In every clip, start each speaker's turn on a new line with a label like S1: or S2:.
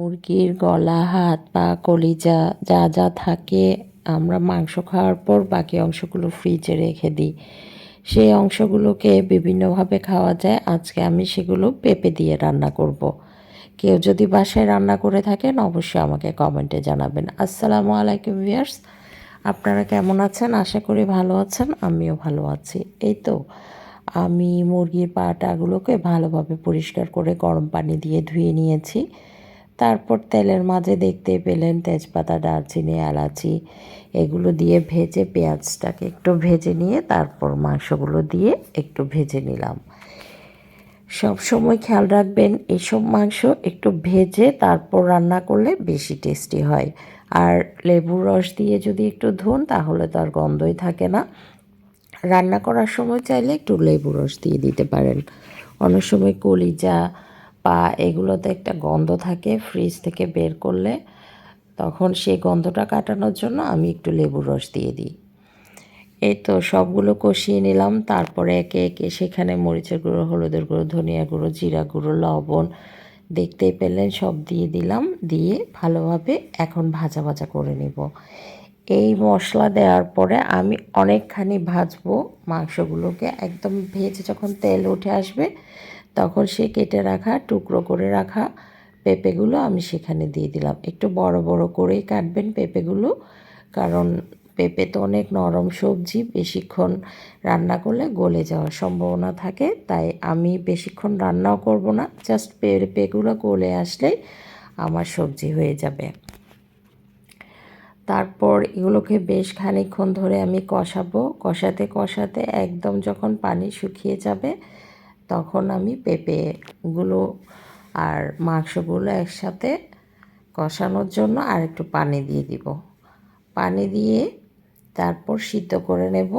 S1: মুরগির গলা, হাত পা, কলিজা যা যা থাকে আমরা মাংস খাওয়ার পর বাকি অংশগুলো ফ্রিজে রেখে দিই। সেই অংশগুলোকে বিভিন্নভাবে খাওয়া যায়। আজকে আমি সেগুলো পেঁপে দিয়ে রান্না করব। কেউ যদি বাসায় রান্না করে থাকেন অবশ্যই আমাকে কমেন্টে জানাবেন। আসসালামু আলাইকুম ভিয়ার্স আপনারা কেমন আছেন? আশা করি ভালো আছেন, আমিও ভালো আছি। এই তো, আমি মুরগির পাটাগুলোকে ভালোভাবে পরিষ্কার করে গরম পানি দিয়ে ধুয়ে নিয়েছি। তারপর তেলের মাঝে দেখতে পেলেন তেজপাতা, দারচিনি, এলাচি এগুলো দিয়ে ভেজে পেঁয়াজটাকে একটু ভেজে নিয়ে তারপর মাংসগুলো দিয়ে একটু ভেজে নিলাম। সব সময় খেয়াল রাখবেন এসব মাংস একটু ভেজে তারপর রান্না করলে বেশি টেস্টি হয়। আর লেবুর রস দিয়ে যদি একটু ধুন তাহলে তো আর গন্ধই থাকে না। রান্না করার সময় চাইলে একটু লেবু রস দিয়ে দিতে পারেন। অনেক সময় কলিজা পা এগুলোতে একটা গন্ধ থাকে ফ্রিজ থেকে বের করলে তখন সেই গন্ধটা কাটানোর জন্য আমি একটু লেবুর রস দিয়ে দিই। এই তো সবগুলো কষিয়ে নিলাম, তারপরে একে একে সেখানে মরিচের গুঁড়ো, হলুদের গুঁড়ো, ধনিয়া গুঁড়ো, জিরা গুঁড়ো, লবণ, দেখতেই পেলেন সব দিয়ে দিলাম, দিয়ে ভালোভাবে এখন ভাজা ভাজা করে নেব। এই মশলা দেওয়ার পরে আমি অনেকখানি ভাজবো মাংসগুলোকে। একদম ভেজে যখন তেল উঠে আসবে, তখন সে কেটে রাখা, টুকরো করে রাখা পেঁপেগুলো আমি সেখানে দিয়ে দিলাম। একটু বড় বড় করেই কাটবেন পেঁপেগুলো, কারণ পেঁপে তো অনেক নরম সবজি, বেশিক্ষণ রান্না করলে গলে যাওয়ার সম্ভাবনা থাকে, তাই আমি বেশিক্ষণ রান্নাও করব না, জাস্ট পেঁপেগুলো গলে আসলেই আমার সবজি হয়ে যাবে। তারপর এগুলোকে বেশ খানিক্ষণ ধরে আমি কষাবো। কষাতে কষাতে একদম যখন পানি শুকিয়ে যাবে, তখন আমি পেঁপেগুলো আর মাংসগুলো একসাথে কষানোর জন্য আর একটু পানি দিয়ে দিব। পানি দিয়ে তারপর সিদ্ধ করে নেব।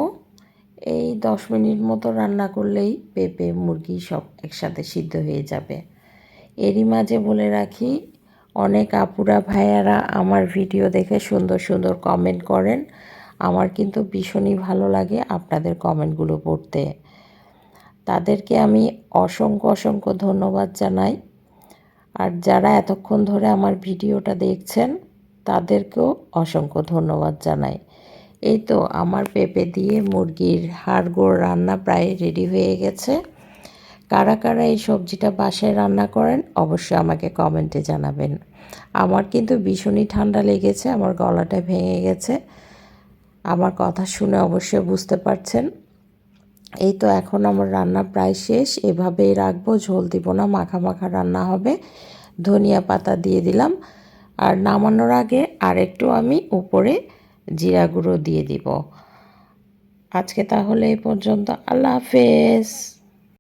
S1: এই দশ মিনিট মতো রান্না করলেই পেঁপে, মুরগি সব একসাথে সিদ্ধ হয়ে যাবে। এরই মাঝে বলে রাখি অনেক আপুরা, ভাইয়ারা আমার ভিডিও দেখে সুন্দর সুন্দর কমেন্ট করেন। আমার কিন্তু ভীষণই ভালো লাগে আপনাদের কমেন্টগুলো পড়তে। তাদেরকে আমি অসংখ্য অসংখ্য ধন্যবাদ জানাই। আর যারা এতক্ষণ ধরে আমার ভিডিওটা দেখছেন, তাদেরকেও অসংখ্য ধন্যবাদ জানাই। এই তো আমার পেঁপে দিয়ে মুরগির হাড়গোড় রান্না প্রায় রেডি হয়ে গেছে। কারা কারা এই সবজিটা বাসায় রান্না করেন, অবশ্যই আমাকে কমেন্টে জানাবেন। আমার কিন্তু ভীষণই ঠান্ডা লেগেছে, আমার গলাটা ভেঙে গেছে। আমার কথা শুনে অবশ্যই বুঝতে পারছেন। এই তো এখন আমার রান্না প্রায় শেষ, এভাবেই রাখব, ঝোল দিব না, মাখা মাখা রান্না হবে। ধনিয়া পাতা দিয়ে দিলাম। আর নামানোর আগে আরেকটু আমি উপরে জিরা গুঁড়ো দিয়ে দিব। আজকে তাহলে এই পর্যন্ত, আল্লাহ হাফেজ।